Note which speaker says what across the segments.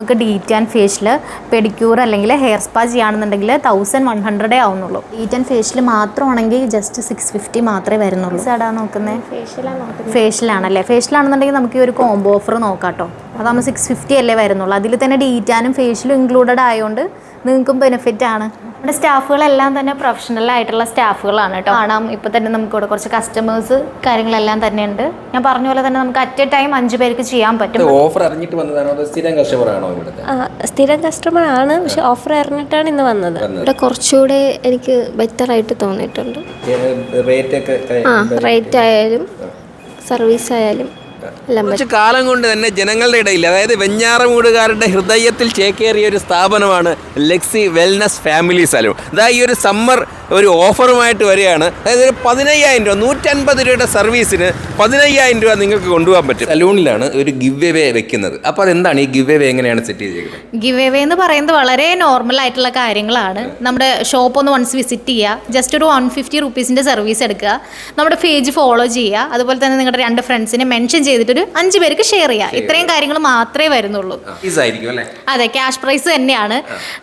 Speaker 1: നമുക്ക് ഡീറ്റ് and facial pedicure അല്ലെങ്കിൽ hair spa ചെയ്യുകയാണെന്നുണ്ടെങ്കിൽ തൗസൻഡ് വൺ ഹൺഡ്രഡേ ആവുന്നുള്ളൂ. ഡീറ്റ് ആൻഡ് ഫേഷ്യൽ മാത്രമാണെങ്കിൽ ജസ്റ്റ് സിക്സ് ഫിഫ്റ്റി മാത്രമേ വരുന്നുള്ളൂ. സാടാ നോക്കുന്നത്.
Speaker 2: ഫേഷ്യലാണ് നോക്കുന്നത്
Speaker 1: ഫേഷ്യലാണല്ലേ ഫേഷ്യലാണെന്നുണ്ടെങ്കിൽ നമുക്ക് ഈ ഒരു കോംബോ ഓഫർ നോക്കാട്ടോ കേട്ടോ അതാകുമ്പോൾ സിക്സ് ഫിഫ്റ്റി അല്ലേ വരുന്നുള്ളൂ. അതിൽ തന്നെ ഡീറ്റാനും ഫേഷ്യലും ഇൻക്ലൂഡഡ് ആയതുകൊണ്ട് നിങ്ങൾക്കും ബെനിഫിറ്റ് ആണ്. നമ്മുടെ സ്റ്റാഫുകളെല്ലാം തന്നെ പ്രൊഫഷണൽ ആയിട്ടുള്ള സ്റ്റാഫുകളാണ് കേട്ടോ. കാണാം. ഇപ്പോൾ തന്നെ നമുക്ക് ഇവിടെ കുറച്ച് കസ്റ്റമേഴ്സ് കാര്യങ്ങളെല്ലാം തന്നെ ഉണ്ട് ഞാൻ പറഞ്ഞ പോലെ തന്നെ നമുക്ക് അറ്റ് എ ടൈം അഞ്ച് പേർക്ക് ചെയ്യാൻ പറ്റും.
Speaker 3: ഓഫർ അറിഞ്ഞിട്ട് വന്നതാണോ അതോ സ്ഥിരം കസ്റ്റമർ ആണോ
Speaker 2: സ്ഥിരം കസ്റ്റമർ ആണ്. പക്ഷെ ഓഫർ അറിഞ്ഞിട്ടാണ് ഇന്ന് വന്നത്. ഇവിടെ കുറച്ചുകൂടെ എനിക്ക് ബെറ്റർ ആയിട്ട് തോന്നിയിട്ടുണ്ട്.
Speaker 3: റേറ്റ്
Speaker 2: ആയാലും സർവീസ് ആയാലും
Speaker 3: കുറച്ച് കാലം കൊണ്ട് തന്നെ ജനങ്ങളുടെ ഇടയിൽ അതായത് വെഞ്ഞാറമൂടുകാരുടെ ഹൃദയത്തിൽ ചേക്കേറിയ ഒരു സ്ഥാപനമാണ് ലെക്സി വെൽനസ് ഫാമിലി സലൂൺ അതായത് ഈ ഒരു സമ്മർ ഒരു ഓഫറുമായിട്ട് വരികയാണ്. അതായത് ഒരു പതിനയ്യായിരം രൂപ നൂറ്റൻപത് രൂപയുടെ സർവീസിന് പതിനയ്യായിരം രൂപ നിങ്ങൾക്ക് കൊണ്ടുപോകാൻ പറ്റും. സലൂണിലാണ് ഒരു ഗിവ് എവേ വെക്കുന്നത്. അപ്പോൾ അതെന്താണ് ഈ ഗിവ് എവേ എങ്ങനെയാണ് സെറ്റ് ചെയ്തിരിക്കുന്നത്
Speaker 1: ഗിവ് എവേ എന്ന് പറയുന്നത് വളരെ നോർമൽ ആയിട്ടുള്ള കാര്യങ്ങളാണ്. നമ്മുടെ ഷോപ്പ് ഒന്ന് വൺസ് വിസിറ്റ് ചെയ്യുക ജസ്റ്റ് ഒരു വൺ ഫിഫ്റ്റി റുപ്പീസിന്റെ സർവീസ് എടുക്കുക നമ്മുടെ പേജ് ഫോളോ ചെയ്യുക അതുപോലെ തന്നെ നിങ്ങളുടെ രണ്ട് ഫ്രണ്ട്സിനെ മെൻഷൻ ചെയ്തിട്ടൊരു അഞ്ച് പേർക്ക് ഷെയർ ചെയ്യുക. ഇത്രയും കാര്യങ്ങൾ മാത്രമേ വരുന്നുള്ളൂ. അതെ ക്യാഷ് പ്രൈസ് തന്നെയാണ്.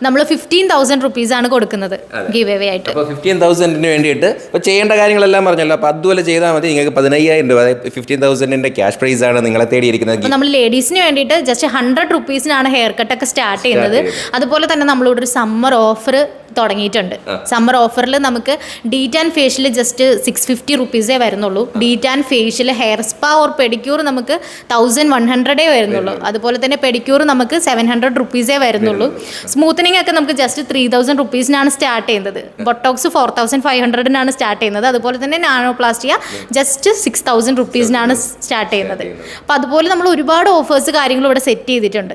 Speaker 1: നമ്മൾ ഫിഫ്റ്റീൻ തൗസൻഡ് റുപ്പീസാണ് കൊടുക്കുന്നത് ഗിവ് എവേ ആയിട്ട്.
Speaker 3: ഫിഫ്റ്റീൻ തൗസൻഡിന് വേണ്ടിയിട്ട് അപ്പോൾ ചെയ്യേണ്ട കാര്യങ്ങളെല്ലാം പറഞ്ഞല്ലോ. അപ്പോൾ അതുപോലെ ചെയ്താൽ മതി. നിങ്ങൾക്ക് പതിനയ്യായിരം രൂപ ഫിഫ്റ്റീൻ തൗസൻഡിന്റെ ക്യാഷ് പ്രൈസ് ആണ് നിങ്ങളെ തേടിയിരിക്കുന്നത്.
Speaker 1: നമ്മൾ ലേഡീസിന് വേണ്ടിയിട്ട് ജസ്റ്റ് ഹൺഡ്രഡ് റുപ്പീസിനാണ് ഹെയർ കട്ടൊക്കെ സ്റ്റാർട്ട് ചെയ്യുന്നത്. അതുപോലെ തന്നെ നമ്മളിവിടെ ഒരു സമ്മർ ഓഫർ തുടങ്ങിയിട്ടുണ്ട്. സമ്മർ ഓഫറിൽ നമുക്ക് ഡീറ്റ് and facial just six fifty റുപ്പീസേ വരുന്നുള്ളൂ. ഡീറ്റ് and facial hair spa or pedicure നമുക്ക് തൗസൻഡ് വൺ ഹൺഡ്രഡേ വരുന്നുള്ളൂ. അതുപോലെ തന്നെ പെഡിക്യൂർ നമുക്ക് സെവൻ ഹൺഡ്രഡ് റുപ്പീസേ വരുന്നുള്ളൂ. സ്മൂത്തനിങ് ഒക്കെ നമുക്ക് ജസ്റ്റ് ത്രീ തൗസൻഡ് റുപ്പീസിനാണ് സ്റ്റാർട്ട് ചെയ്യുന്നത്. ബൊട്ടോക്സ് ഫോർ തൗസൻഡ് ഫൈവ് ഹൺഡ്രഡിനാണ് സ്റ്റാർട്ട് ചെയ്യുന്നത്. അതുപോലെ തന്നെ നാനോപ്ലാസ്റ്റിയ ജസ്റ്റ് സിക്സ് തൗസൻഡ് റുപ്പീസിനാണ് സ്റ്റാർട്ട് ചെയ്യുന്നത്. അപ്പൊ അതുപോലെ നമ്മൾ ഒരുപാട് ഓഫേഴ്സ് കാര്യങ്ങൾ ഇവിടെ സെറ്റ് ചെയ്തിട്ടുണ്ട്.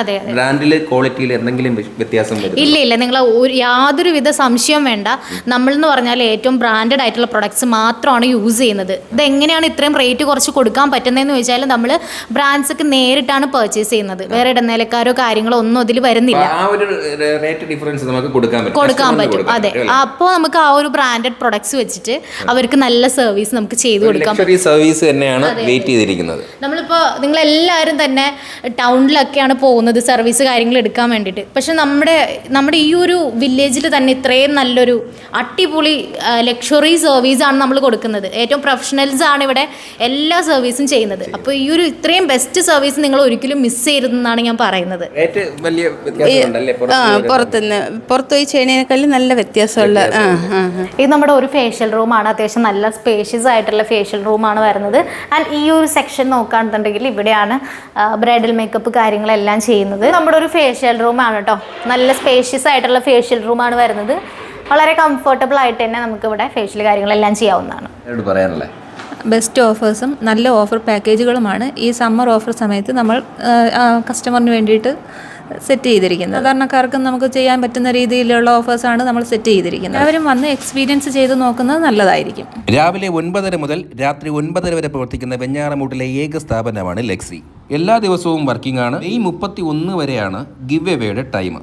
Speaker 1: അതെ
Speaker 3: ബ്രാൻഡിലെ ക്വാളിറ്റിയിൽ എന്തെങ്കിലും വ്യത്യാസം
Speaker 1: ഇല്ല ഇല്ല. നിങ്ങൾ ഒരു യാതൊരുവിധ സംശയം വേണ്ട. നമ്മൾ എന്ന് പറഞ്ഞാൽ ഏറ്റവും ബ്രാൻഡഡ് ആയിട്ടുള്ള പ്രൊഡക്ട്സ് മാത്രമാണ് യൂസ് ചെയ്യുന്നത്. ഇത് എങ്ങനെയാണ് ഇത്രയും റേറ്റ് കുറച്ച് കൊടുക്കാൻ പറ്റുന്നതെന്ന് വെച്ചാൽ നമ്മൾ ബ്രാൻഡ്സ് ഒക്കെ നേരിട്ടാണ് പർച്ചേസ് ചെയ്യുന്നത്. വേറെ ഇടനിലക്കാരോ കാര്യങ്ങളോ ഒന്നും അതിൽ വരുന്നില്ല.
Speaker 3: ആ ഒരു റേറ്റ് ഡിഫറൻസ് നമുക്ക് കൊടുക്കാൻ പറ്റും.
Speaker 1: കൊടുക്കാൻ പറ്റും. അതെ. അപ്പോൾ നമുക്ക് ആ ഒരു ബ്രാൻഡഡ് പ്രൊഡക്ട്സ് വെച്ചിട്ട് അവർക്ക് നല്ല സർവീസ് നമുക്ക് ചെയ്തു കൊടുക്കാം
Speaker 3: സർവീസ് തന്നെയാണ് വെയിറ്റ് ചെയ്തിരിക്കുന്നത്.
Speaker 1: നമ്മളിപ്പോൾ നിങ്ങളെല്ലാവരും തന്നെ ടൗണിലൊക്കെയാണ് പോകുന്നത് സർവീസ് കാര്യങ്ങൾ എടുക്കാൻ വേണ്ടിയിട്ട്. പക്ഷെ നമ്മുടെ നമ്മുടെ ഈ ഒരു വില്ലേജിൽ തന്നെ ഇത്രയും നല്ലൊരു അടിപൊളി ലക്ഷറി സർവീസാണ് നമ്മൾ കൊടുക്കുന്നത്. ഏറ്റവും പ്രൊഫഷണൽസ് ആണ് ഇവിടെ എല്ലാ സർവീസും ചെയ്യുന്നത്. അപ്പോൾ ഈ ഒരു ഇത്രയും ബെസ്റ്റ് സർവീസ് നിങ്ങൾ ഒരിക്കലും മിസ് ചെയ്യരുതെന്നാണ് ഞാൻ പറയുന്നത്.
Speaker 4: പുറത്തുനിന്ന്. പുറത്ത് പോയി ചെയ്യണേക്കാളും നല്ല വ്യത്യാസമുള്ള.
Speaker 1: ഇത് നമ്മുടെ ഒരു ഫേഷ്യൽ റൂമാണ് അത്യാവശ്യം നല്ല സ്പേഷ്യസ് ആയിട്ടുള്ള ഫേഷ്യൽ റൂമാണ് വരുന്നത്. ആൻഡ് ഈ ഒരു സെക്ഷൻ നോക്കുകയാണെന്നുണ്ടെങ്കിൽ ഇവിടെയാണ് ബ്രൈഡൽ മേക്കപ്പ് കാര്യങ്ങളെല്ലാം ചെയ്യുന്നത്. നമ്മുടെ ഒരു ഫേഷ്യൽ റൂമാണ് കേട്ടോ നല്ല സ്പേഷ്യസ് ആയിട്ടുള്ള ഫേഷ്യൽ റൂമാണ് വരുന്നത്. വളരെ കംഫർട്ടബിൾ ആയിട്ട് തന്നെ നമുക്ക് ഇവിടെ ഫേഷ്യൽ കാര്യങ്ങളെല്ലാം ചെയ്യാവുന്നതാണ്.
Speaker 3: എന്നോട് പറയാനല്ലേ?
Speaker 5: ബെസ്റ്റ് ഓഫേഴ്സും നല്ല ഓഫർ പാക്കേജുകളുമാണ് ഈ സമ്മർ ഓഫർ സമയത്ത് നമ്മൾ കസ്റ്റമറിന് വേണ്ടിയിട്ട് സെറ്റ് ചെയ്തിരിക്കുന്നത്. സാധാരണക്കാർക്കും നമുക്ക് ചെയ്യാൻ പറ്റുന്ന രീതിയിലുള്ള ഓഫേഴ്സാണ് നമ്മൾ സെറ്റ് ചെയ്തിരിക്കുന്നത്. അവരും വന്ന് എക്സ്പീരിയൻസ് ചെയ്ത് നോക്കുന്നത് നല്ലതായിരിക്കും.
Speaker 3: രാവിലെ ഒൻപതര മുതൽ രാത്രി ഒൻപതര വരെ പ്രവർത്തിക്കുന്ന വെഞ്ഞാറമൂട്ടിലെ ഏക സ്ഥാപനമാണ് ലെക്സി എല്ലാ ദിവസവും വർക്കിംഗ് ആണ്. മെയ് മുപ്പത്തി ഒന്ന് വരെയാണ് ഗിവ് എവേയുടെ ടൈം